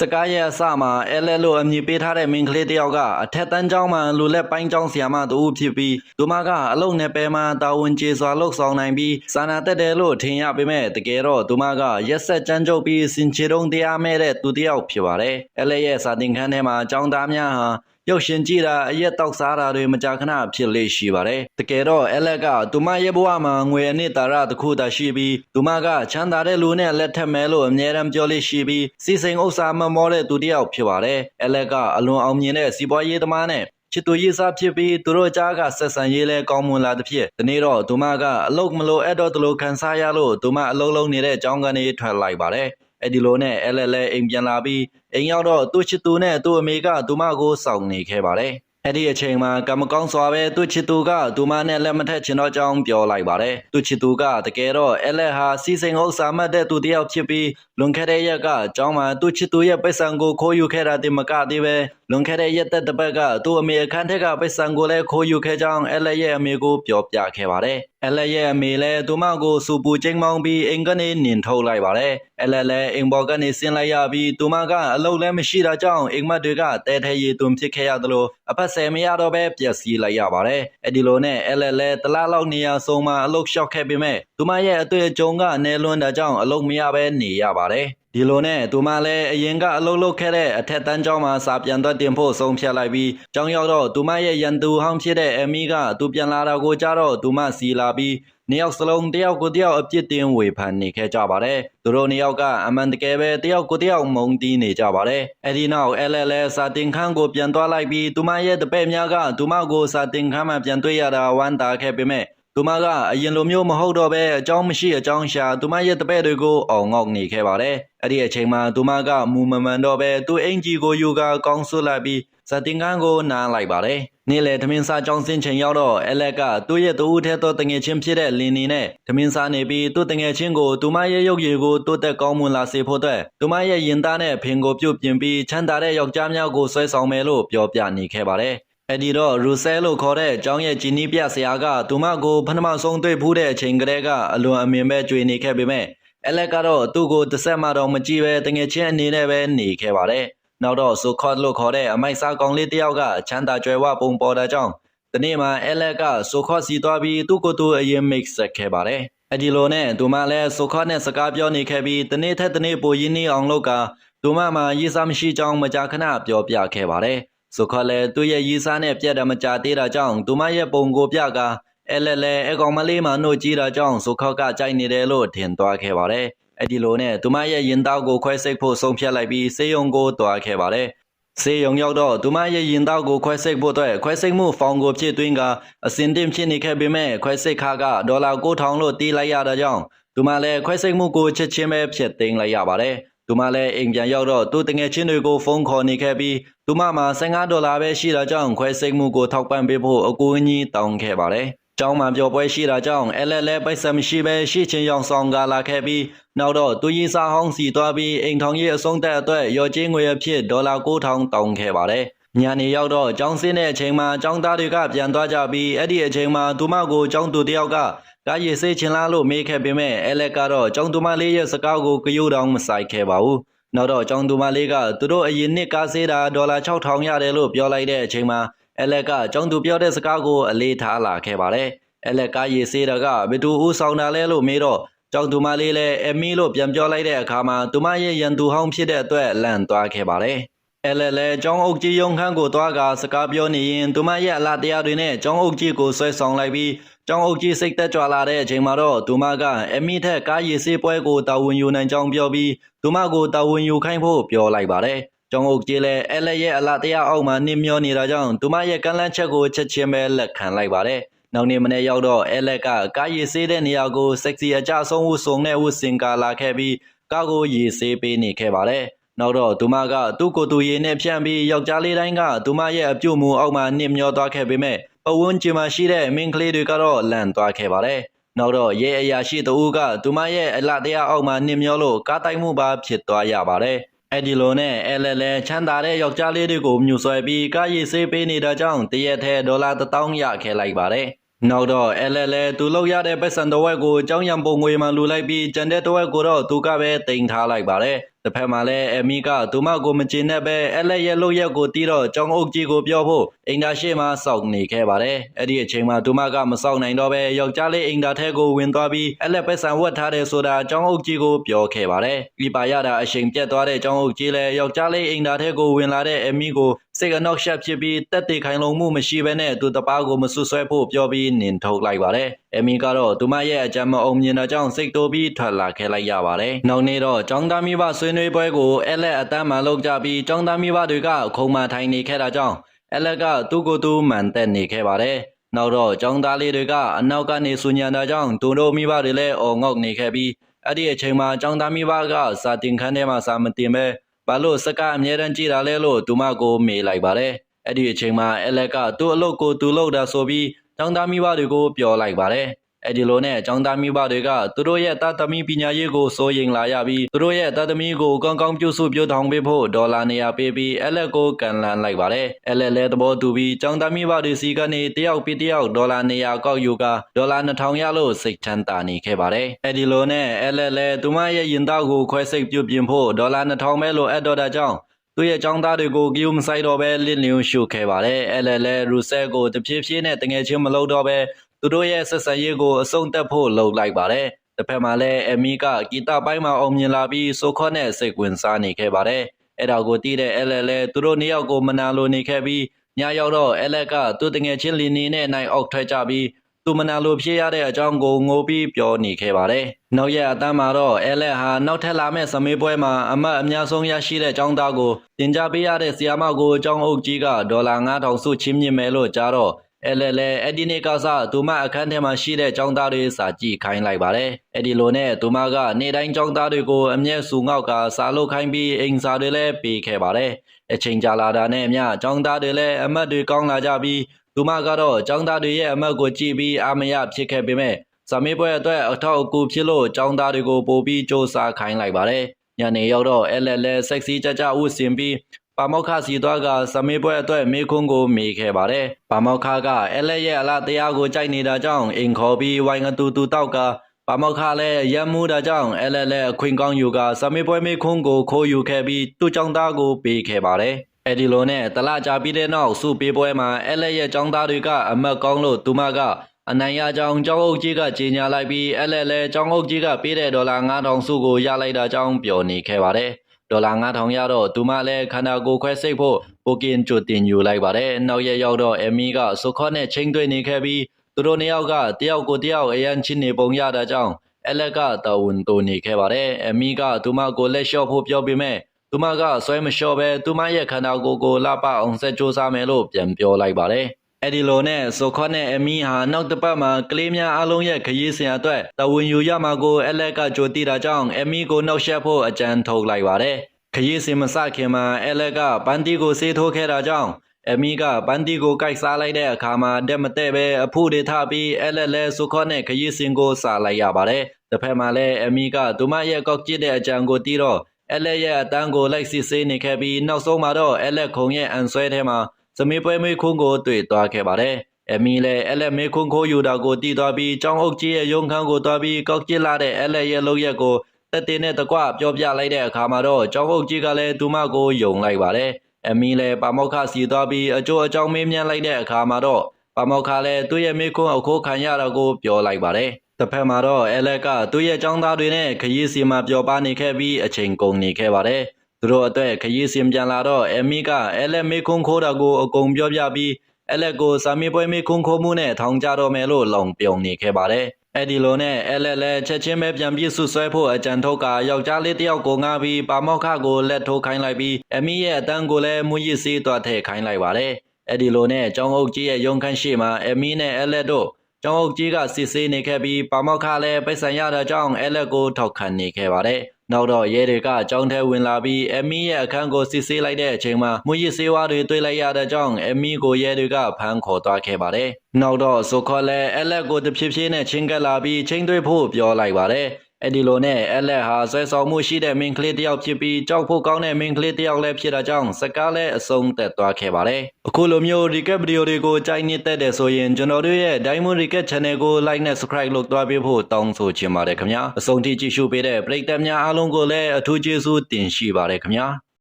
စကားရဲ့အစမှာအဲလဲလို့အမည်ပေးထားတဲ့မင်းကလေးတစ်ယောက်ကအထက်တန်းကျောင်းမှာလူလက်ပိုင်းကျောင်းဆရာမတူဖြစ်ပြီးသူမကအလုံနယ်ပယ်မှာတာဝန်ကျေစွာလှုပ်ဆောင်နိုင်ပြီးစာနာတက်တယ်လို့ထင်ရပေမဲ့တကယ်တော့သူမကရက်ဆက်ကြမ်းကြုတ်ပြီးစင်ချေတုံးတရားမဲ့တဲ့သူတစ်ယောက်ဖြစ်ပါတယ်အဲလဲရဲ့စာတင်ခန်းထဲမှာကျောင်းသားများဟာ ရုပ်ရှင်ကြည့်တာအရက်တောက်စားတာတွေမကြာခဏဖြစ်လေရှိပါတယ်။တကယ်တော့အဲလက်ကသူမရဲ့ဘဝမှာငွေအနှစ်သာရတစ်ခုသာရှိပြီးသူမကချမ်းသာတဲ့လူနဲ့လက်ထပ်မယ်လို့အမြဲတမ်းပြောလေးရှိပြီးစီစိန်ဥစ္စာမမောတဲ့သူတစ်ယောက်ဖြစ်ပါတယ်။အဲလက်ကအလွန်အောင်မြင်တဲ့စီးပွားရေးသမားနဲ့ချစ်သူရေးစားဖြစ်ပြီးသူတို့ကြားကဆက်ဆံရေးလဲကောင်းမွန်လာသဖြင့်ဒီနေ့တော့သူမကအလုတ်မလို့အဲ့တော့တလို့ခံစားရလို့သူမအလုံးလုံးနေတဲ့အကြောင်းကနေထွက်လိုက်ပါတယ်။ အဲ့ဒီလိုနဲ့အဲလဲလဲအိမ်ပြန်လာပြီးအိမ်ရောက်တော့သူ့ချစ်သူနဲ့သူ့အမေကသူမကိုစောင့်နေခဲ့ပါတယ်။အဲ့ဒီအချိန်မှာကံမကောင်းစွာပဲသူ့ချစ်သူကသူမနဲ့လက်မထက်ချင်တော့ကြောင်းပြောလိုက်ပါတယ်။သူ့ချစ်သူကတကယ်တော့အဲလဲဟာစီစိန်ဥစ္စာမှတ်တဲ့သူတစ်ယောက်ဖြစ်ပြီးလွန်ခဲ့တဲ့ရက်ကကျောင်းမှာသူ့ချစ်သူရဲ့ပိတ်ဆံကိုခိုးယူခဲ့တာတင်မကသေးပဲလွန်ခဲ့တဲ့ရက်သက်တစ်ပတ်ကသူ့အမေအခန်းထက်ကပိတ်ဆံကိုလည်းခိုးယူခဲ့ကြောင်းအဲလဲရဲ့အမေကိုပြောပြခဲ့ပါတယ်။အဲလဲရဲ့အမေလည်းသူမကိုစူပူချိန်မောင်းပြီးအိမ်ကနေနင်ထုတ်လိုက်ပါတယ်။ အဲလဲလည်းအိမ်ပေါ်ကနေဆင်းလိုက်ရပြီးသူမကအလုပ်လည်းမရှိတာကြောင့်အိမ်မက်တွေကတဲထဲရီသွန်ဖြစ်ခဲ့ရသလိုအဖက်ဆယ်မရတော့ပဲပျက်စီးလိုက်ရပါတယ်။အဲဒီလိုနဲ့အဲလဲလည်းတလားလောက်နေရာဆုံးမှာအလုပ်လျှောက်ခဲ့ပေမဲ့သူမရဲ့အတွေ့အကြုံကနေလွန်းတာကြောင့်အလုပ်မရပဲနေရပါတယ်။ ဒီလိုနဲ့သူမလည်းအရင်ကအလုပ်လုပ်ခဲ့တဲ့အထက်တန်းကျောင်းမှာစာပြန်သွားတင်ဖို့ဆုံးဖြတ်လိုက်ပြီးကျောင်းရောက်တော့သူမရဲ့ရန်သူဟောင်းဖြစ်တဲ့အမီကသူပြန်လာတာကိုကြားတော့သူမစီလာပြီးနှစ်ယောက်စလုံးတယောက်ကိုတယောက်အပြစ်တင်ဝေဖန်နေခဲ့ကြပါတယ်။သူတို့နှစ်ယောက်ကအမှန်တကယ်ပဲတယောက်ကိုတယောက်မုန်းတီးနေကြပါတယ်။အဲဒီနောက်အဲလဲလဲစာတင်ခန်းကိုပြန်သွားလိုက်ပြီးသူမရဲ့တပည့်များကသူမကိုစာတင်ခန်းမှာပြန်တွေ့ရတာဝမ်းသာခဲ့ပေမဲ့ သူမကအရင်လိုမျိုးမဟုတ်တော့ပဲအကြောင်းမရှိအကြောင်းရှာသူမရဲ့တပည့်တွေကိုအောင်ငေါက်နေခဲ့ပါတယ်။အဲ့ဒီအချိန်မှာသူမကမူမမှန်တော့ပဲသူ့အင်ကြီးကိုယူကကောင်းဆွလိုက်ပြီးဇတင်ကန်းကိုနားလိုက်ပါတယ်။နေ့လေသမင်းစားကြောင်းစင်းချိန်ရောက်တော့အဲလက်ကသူ့ရဲ့တူဦးထဲသောတငယ်ချင်းဖြစ်တဲ့လင်းနေနဲ့သမင်းစားနေပြီးသူ့တငယ်ချင်းကိုသူမရဲ့ရုပ်ရည်ကိုတိုးတက်ကောင်းမွန်လာစေဖို့အတွက်သူမရဲ့ရင်သားနဲ့ဖင်ကိုပြုတ်ပြင်ပြီးချမ်းသာတဲ့ယောက်ျားများကိုဆွဲဆောင်မယ်လို့ပြောပြနေခဲ့ပါတယ်။ အဲ့ဒီတော့ရူဆဲလို့ခေါ်တဲ့အကြောင်းရဲ့ဂျီနီးပြဆရာကသူမကိုပထမဆုံးတွေ့ဖူးတဲ့အချိန်ကတည်းကအလွန်အမြင်ပဲကြွေနေခဲ့ပေမဲ့အဲလက်ကတော့သူ့ကိုတစ်ဆက်မှတော့မကြည့်ပဲတငယ်ချင်းအနေနဲ့ပဲနေခဲ့ပါတယ်။နောက်တော့ဆိုခေါ်လို့ခေါ်တဲ့အမိုက်စားကောင်လေးတစ်ယောက်ကချမ်းသာကြွယ်ဝပုံပေါ်တာကြောင့်ဒီနေ့မှအဲလက်ကဆိုခေါ်စီသွားပြီးသူ့ကိုယ်သူအရင်မိတ်ဆက်ခဲ့ပါတယ်။အဲ့ဒီလိုနဲ့သူမလည်းဆိုခေါ်နဲ့စကားပြောနေခဲ့ပြီးတနေ့ထက်တနေ့ပိုရင်းနှီးအောင်လုပ်ကသူမမှရေးစားမရှိကြောင်းမကြာခဏပြောပြခဲ့ပါတယ်။ ဆိုခေါ်လဲသူ့ရဲ့ရီးစားနဲ့ပြက်တာမကြသေးတာကြောင့်သူမရဲ့ပုံကိုပြကအဲလဲလဲအကောင်မလေးမှနှုတ်ကြည့်တာကြောင့်ဆိုခေါက်ကကြိုက်နေတယ်လို့ထင်သွားခဲ့ပါတယ်။အဲ့ဒီလိုနဲ့သူမရဲ့ရင်သားကိုခွဲစိတ်ဖို့ဆုံးဖြတ်လိုက်ပြီးစေယုံကိုတွားခဲ့ပါတယ်။စေယုံရောက်တော့သူမရဲ့ရင်သားကိုခွဲစိတ်ဖို့အတွက်ခွဲစိတ်မှုဖောင်ကိုဖြစ်သွင်းကအစင်တင်ဖြစ်နေခဲ့ပေမဲ့ခွဲစိတ်ခါကဒေါ်လာ9000လို့တီးလိုက်ရတာကြောင့်သူမလည်းခွဲစိတ်မှုကိုချက်ချင်းပဲဖြစ်သိမ်းလိုက်ရပါတယ်။ သူမလည်းအိမ်ပြန်ရောက်တော့သူ့တငယ်ချင်းတွေကိုဖုန်းခေါ်နေခဲ့ပြီးသူမမှာ15ဒေါ်လာပဲရှိတာကြောင့်ခွဲစိတ်မှုကိုထောက်ပံ့ပေးဖို့အကူအညီတောင်းခဲ့ပါတယ်။ကျောင်းမှာပျော်ပွဲရှိတာကြောင့်အဲလဲလဲပိုက်ဆံမရှိပဲရှိချင်းရောင်ဆောင်ကလာခဲ့ပြီးနောက်တော့သူရီစာဟောင်းစီသွားပြီးအိမ်ထောင်ကြီးအစုံသက်အတွက်ရော်ကျင်းငွေအဖြစ်ဒေါ်လာ9000တောင်းခဲ့ပါတယ်။ ညနေရောက်တော့ကျောင်းစင်းတဲ့အချိန်မှာကျောင်းသားတွေကပြန်သွားကြပြီးအဲ့ဒီအချိန်မှာသူမကိုကျောင်းသူတယောက်ကကားရည်စေးချင်လားလို့မေးခဲ့ပေမဲ့အဲလက်ကတော့ကျောင်းသူမလေးရဲ့စကားကိုကြိုးတောင်မဆိုင်ခဲ့ပါဘူး။နောက်တော့ကျောင်းသူမလေးကသူတို့အရင်နှစ်ကားစေးတာဒေါ်လာ6000ရတယ်လို့ပြောလိုက်တဲ့အချိန်မှာအဲလက်ကကျောင်းသူပြောတဲ့စကားကိုအလေးထားလာခဲ့ပါတယ်။အဲလက်ကားရည်စေးတာကဘယ်သူဦးဆောင်တာလဲလို့မေးတော့ကျောင်းသူမလေးလည်းအမီလို့ပြန်ပြောလိုက်တဲ့အခါမှာသူမရဲ့ရန်သူဟောင်းဖြစ်တဲ့အတွက်လန့်သွားခဲ့ပါတယ်။ အဲလဲလဲကျောင်းအုပ်ကြီးရုံခန်းကိုသွားကစကားပြောနေရင်သူမရဲ့အလားတရားတွေနဲ့ကျောင်းအုပ်ကြီးကိုဆွဲဆောင်လိုက်ပြီးကျောင်းအုပ်ကြီးစိတ်သက်ကြွလာတဲ့အချိန်မှာတော့သူမကအမိထက်ကားရည်စေးပွဲကိုတာဝန်ယူနိုင်ကြောင်းပြောပြီးသူမကိုတာဝန်ယူခိုင်းဖို့ပြောလိုက်ပါတယ်။ကျောင်းအုပ်ကြီးလည်းအဲလဲရဲ့အလားတရားအောက်မှာနှင်းမျောနေတာကြောင့်သူမရဲ့ကန့်လန့်ချက်ကိုချက်ချင်းပဲလက်ခံလိုက်ပါတယ်။နောက်နေ့မနေ့ရောက်တော့အဲလက်ကကားရည်စေးတဲ့နေရာကိုစက်စီအကြဆုံးဝတ်စုံနဲ့ဝတ်စင်ကာလာခဲ့ပြီးကားကိုရည်စေးပေးနေခဲ့ပါတယ်။ နောက်တော့သူမကသူ့ကိုယ်သူရေနဲ့ဖြန့်ပြီးယောက်ျားလေးတိုင်းကသူမရဲ့အပြုတ်မူအောက်မှာနှိမ့်မျောသွားခဲ့ပေမဲ့ပဝန်းကျင်မှာရှိတဲ့မင်းကလေးတွေကတော့လန့်သွားခဲ့ပါတယ်။နောက်တော့ရဲအရာရှိတဦးကသူမရဲ့အလှတရားအောက်မှာနှိမ့်မျောလို့ကားတိုက်မှုပါဖြစ်သွားရပါတယ်။အဲ့ဒီလိုနဲ့အဲလဲလဲချမ်းသာတဲ့ယောက်ျားလေးတွေကိုမြူဆွဲပြီးကားရည်စေးပေးနေတာကြောင့်တရက်ထဲဒေါ်လာ1000ရခဲ့လိုက်ပါတယ်။နောက်တော့အဲလဲလဲသူလောက်ရတဲ့ပတ်စံတစ်ဝက်ကိုကျောင်းရံပုံငွေမှလူလိုက်ပြီးကျန်တဲ့တစ်ဝက်ကိုတော့သူကပဲတင်ထားလိုက်ပါတယ် ။တစ်ဖက်မှာလည်းအမီကသူမကိုမကျင်တဲ့ပဲအလက်ရဲ့လို့ရက်ကိုတီးတော့ကြောင်းအုပ်ကြီးကိုပြောဖို့အင်တာရှေ့မှာစောင့်နေခဲ့ပါတယ်။အဲ့ဒီအချိန်မှာသူမကမစောင့်နိုင်တော့ပဲယောက်ျားလေးအင်တာထဲကိုဝင်သွားပြီးအလက်ပဲဆံဝတ်ထားတယ်ဆိုတာကြောင်းအုပ်ကြီးကိုပြောခဲ့ပါတယ်။ဒီပါရတာအချိန်ပြတ်သွားတဲ့ကြောင်းအုပ်ကြီးလည်းယောက်ျားလေးအင်တာထဲကိုဝင်လာတဲ့အမီကို စိတ်ကနောက်ရှက်ဖြစ်ပြီးတက်တေခိုင်လုံမှုမရှိဘဲနဲ့သူတပားကိုမဆွဆွဲဖို့ပြောပြီးနင်ထုတ်လိုက်ပါတယ်အမီကတော့သူမရဲ့အကြမ်းမအောင်မြင်တဲ့ကြောင့်စိတ်တိုးပြီးထွက်လာခဲ့လိုက်ရပါတယ်နောက်နေ့တော့ចောင်းသားမိဘဆွေးနွေးပွဲကိုအဲ့လက်အတန်းမှလုပ်ကြပြီးចောင်းသားမိဘတွေကခုံမထိုင်နေခဲ့တာကြောင့်အဲ့လက်ကသူ့ကိုယ်သူမှန်သက်နေခဲ့ပါတယ်နောက်တော့ចောင်းသားလေးတွေကအနောက်ကနေဆူညံတာကြောင့်သူတို့မိဘတွေလည်းအော်ငေါက်နေခဲ့ပြီးအဲ့ဒီအချိန်မှာចောင်းသားမိဘကစာတင်ခန်းထဲမှာစာမတင်ပဲ ဘာလို့စကားအမြဲတမ်းကြည်တာလဲလို့သူမကိုမေးလိုက်ပါတယ်အဲ့ဒီအချိန်မှာအဲ့လက်ကသူ့အလုပ်ကိုသူလုပ်တာဆိုပြီးចောင်းသားမိဘတွေကိုပြောလိုက်ပါတယ် အဲ့ဒီလိုနဲ့ចောင်းသားမိဘတွေကသူတို့ရဲ့တာသမီပညာရေးကိုစိုးရိမ်လာရပြီးသူတို့ရဲ့တာသမီကိုကောင်းကောင်းပြုစုပြုထောင်ပေးဖို့ဒေါ်လာ200ပေးပြီးအဲ့လက်ကိုကန်လန်လိုက်ပါတယ်အဲ့လက်လဲသဘောတူပြီးចောင်းသားမိဘတွေစီကနေတယောက်ပြီးတယောက်ဒေါ်လာ200ကောက်ယူကဒေါ်လာ2000ရလို့စိတ်ချမ်းသာနေခဲ့ပါတယ်အဲ့ဒီလိုနဲ့အဲ့လက်လဲသူမရဲ့ရင်သားကိုခွဲစိတ်ပြုပြင်ဖို့ဒေါ်လာ2000ပဲလို့အပ်တော်တာကြောင့်သူ့ရဲ့ចောင်းသားတွေကိုဂီယုမဆိုင်တော့ပဲလင်းလျုံရှုခဲ့ပါတယ်အဲ့လဲလဲရူဆဲကိုတဖြည်းဖြည်းနဲ့တငယ်ချင်းမလုပ်တော့ပဲ သူတို့ရဲ့ဆက်ဆံရေးကိုအဆုံးသတ်ဖို့လုပ်လိုက်ပါတယ်တစ်ဖက်မှာလည်းအမီကဂီတပိုင်းမှာအောင်မြင်လာပြီးဆိုခေါ်နဲ့စိတ်ဝင်စားနေခဲ့ပါတယ်အဲ့ဒါကိုတီးတဲ့အဲ့လဲလဲသူတို့နှစ်ယောက်ကိုမနာလိုနေခဲ့ပြီးညရောက်တော့အဲ့လက်ကသူ့တငယ်ချင်းလီနီနဲ့နိုင်အောက်ထွက်ကြပြီးသူမနာလိုဖြစ်ရတဲ့အကြောင်းကိုငိုပြီးပြောနေခဲ့ပါတယ်။နောက်ရက်အတန်းမှာတော့အဲလက်ဟာနောက်ထပ်လာမယ့်စမေးပွဲမှာအမတ်အများဆုံးရရှိတဲ့ចောင်းသားကိုတင် जा ပေးရတဲ့ဆီယာမကိုចောင်းအုပ်ကြီးကဒေါ်လာ9000စုချင်းမြင့်မယ်လို့ကြားတော့ အဲလဲလဲအဲ့ဒီနေ့ကစားသူမအခန်းထဲမှာရှိတဲ့ចောင်းသားတွေစာကြည့်ခိုင်းလိုက်ပါတယ်။အဲ့ဒီလိုနဲ့သူမကနေ့တိုင်းចောင်းသားတွေကိုအမျက်စုငေါက်ကစာလုပ်ခိုင်းပြီးအိမ်စာတွေလည်းပေးခဲ့ပါတယ်။အချိန်ကြာလာတာနဲ့အမျှចောင်းသားတွေလည်းအမတ်တွေကောင်းလာကြပြီးသူမကတော့ចောင်းသားတွေရဲ့အမတ်ကိုကြည့်ပြီးအာမရဖြစ်ခဲ့ပေမဲ့ဇမေးပွဲအတွက်အထောက်အကူဖြစ်လို့ចောင်းသားတွေကိုပို့ပြီးစ조사ခိုင်းလိုက်ပါတယ်။ညနေရောက်တော့အဲလဲလဲဆက်စီကြကြဥစင်ပြီး ပါမောက္ခစီသွားကစမေးပွဲအတွက်မေခွန်းကိုမေးခဲ့ပါတယ်။ပါမောက္ခကအဲလက်ရဲ့အလားတရားကိုကြိုက်နေတာကြောင့်အင်ခေါ်ပြီးဝိုင်ငတူတူတောက်ကပါမောက္ခလည်းရမ်းမှုတာကြောင့်အဲလက်လက်အခွင့်ကောင်းယူကစမေးပွဲမေခွန်းကိုခိုးယူခဲ့ပြီးသူ့ကြောင့်သားကိုပေးခဲ့ပါတယ်။အဲဒီလိုနဲ့တလကြာပြီးတဲ့နောက်စုပေးပွဲမှာအဲလက်ရဲ့ចောင်းသားတွေကအမတ်ကောင်းလို့သူမကအနိုင်ရကြောင်းကျောင်းအုပ်ကြီးကကြေညာလိုက်ပြီးအဲလက်လဲကျောင်းအုပ်ကြီးကပေးတဲ့ဒေါ်လာ9000စုကိုရလိုက်တာကြောင်းပြောနေခဲ့ပါတယ်။ ဒေါ်လာ9000ရတော့သူမလည်းခန္ဓာကိုယ်ခွဲစိတ်ဖို့ပိုကင်ကြိုတင်ယူလိုက်ပါတယ်။နောက်ရက်ရောက်တော့အမီကစုခေါနဲ့ချင်းတွေ့နေခဲ့ပြီးသူတို့နှစ်ယောက်ကတယောက်ကိုတယောက်အရန်ချင်းနေပုံရတာကြောင့်အလက်ကတာဝန်တိုနေခဲ့ပါတယ်။အမီကသူမကိုလက်လျှော့ဖို့ပြောပေမဲ့သူမကဆွဲမလျှော့ပဲသူမရဲ့ခန္ဓာကိုယ်ကိုလှပအောင်ဆက်ကြိုးစားမယ်လို့ပြန်ပြောလိုက်ပါတယ်။ အဲ့ဒီလိုနဲ့ဆိုခေါနဲ့အမီဟာနောက်တစ်ပတ်မှာကလေးများအလုံးရဲ့ခရီးစဉ်အတွက်တဝန်ယူရမှာကိုအလက်ကကြိုတိတာကြောင့်အမီကိုနှောက်ယှက်ဖို့အကြံထုတ်လိုက်ပါတယ်ခရီးစဉ်မစခင်မှာအလက်ကပန်တီကိုဆေးထိုးခဲ့တာကြောင့်အမီကပန်တီကိုကိုက်စားလိုက်တဲ့အခါမှာတက်မတဲ့ပဲအဖို့တွေထပြီးအလက်လဲဆိုခေါနဲ့ခရီးစဉ်ကိုစားလိုက်ရပါတယ်တစ်ဖက်မှာလည်းအမီကသူမရဲ့ကောက်ကျစ်တဲ့အကြံကိုတီးတော့အလက်ရဲ့အတန်းကိုလိုက်စစ်ဆေးနေခဲ့ပြီးနောက်ဆုံးမှာတော့အလက်ခုံရဲ့အန်ဆွဲထဲမှာ စမေးပွဲမေးခွန်းကိုတွေ့သွားခဲ့ပါတယ်။အမီလည်းအလက်မေးခွန်းခိုးယူတာကိုတည်သွားပြီးကျောင်းအုပ်ကြီးရဲ့ရုံခန်းကိုသွားပြီးကောက်ကျစ်လာတဲ့အလက်ရဲ့လုပ်ရက်ကိုတက်တင်နဲ့တကွပြောပြလိုက်တဲ့အခါမှာတော့ကျောင်းအုပ်ကြီးကလည်းသူမကိုယုံလိုက်ပါတယ်။အမီလည်းပါမောက္ခစီသွားပြီးအကျိုးအကြောင်းမေးမြန်းလိုက်တဲ့အခါမှာတော့ပါမောက္ခလည်းသူ့ရဲ့မေးခွန်းအခိုးခံရတာကိုပြောလိုက်ပါတယ်။တစ်ဖက်မှာတော့အဲလက်ကသူ့ရဲ့ចောင်းသားတွေနဲ့ခရီးစီမှာပျော်ပါနေခဲ့ပြီးအချိန်ကုန်နေခဲ့ပါတယ်။ သူတို့အတွက်ခရီးစင်ပြန်လာတော့အမီကအဲလက်မေခွန်းခိုးတာကိုအကုန်ပြောပြပြီးအဲလက်ကိုစာမေးပွဲမေခွန်းခိုးမှုနဲ့ထောင်ကြတော့မယ်လို့လောင်ပြုံနေခဲ့ပါတယ်။အဲ့ဒီလိုနဲ့အဲလက်လက်ချက်ချင်းပဲပြန်ပြစ်ဆွဆွဲဖို့အကြံထုတ်ကယောက်ျားလေးတယောက်ကိုငားပြီးပါမောက္ခကိုလက်ထိုးခိုင်းလိုက်ပြီးအမီရဲ့အတန်းကိုလည်းမွေးရစ်စေးသွားထည့်ခိုင်းလိုက်ပါတယ်။အဲ့ဒီလိုနဲ့ကျောင်းအုပ်ကြီးရဲ့ရုံခန်းရှိမှာအမီနဲ့အဲလက်တို့ကျောင်းအုပ်ကြီးကစစ်ဆေးနေခဲ့ပြီးပါမောက္ခလည်းပိတ်ဆန်ရတဲ့ကြောင့်အဲလက်ကိုထောက်ခံနေခဲ့ပါတယ်။ နောက်တော့ရဲတွေကကျောင်းထဲဝင်လာပြီးအမီရဲ့အခန်းကိုစစ်ဆေးလိုက်တဲ့အချိန်မှာမွေးရစ်စေးဝါးတွေတွေ့လိုက်ရတဲ့ကြောင့်အမီကိုရဲတွေကဖမ်းခေါ်သွားခဲ့ပါတယ်။နောက်တော့ဆိုခေါ်လဲအဲလက်ကိုတဖြည်းဖြည်းနဲ့ချင်းကပ်လာပြီးချင်းသွေးဖို့ပြောလိုက်ပါတယ်။ အဲ့ဒီလိုနဲ့အလက်ဟာဆွဲဆောင်မှုရှိတဲ့မင်းကလေးတစ်ယောက်ဖြစ်ပြီးကြောက်ဖို့ကောင်းတဲ့မင်းကလေးတစ်ယောက်လည်းဖြစ်တာကြောင့်စကားလည်းအဆုံးသက်သွားခဲ့ပါတယ်အခုလိုမျိုး recap video တွေကိုကြိုက်နေတဲ့တဲ့ဆိုရင်ကျွန်တော်တို့ရဲ့ Diamond Recap Channel ကို like နဲ့ subscribe လုပ်သွားပေးဖို့တောင်းဆိုချင်ပါတယ်ခင်ဗျာအဆုံးထိကြည့်ရှုပေးတဲ့ပရိသတ်များအားလုံးကိုလည်းအထူးကျေးဇူးတင်ရှိပါတယ်ခင်ဗျာ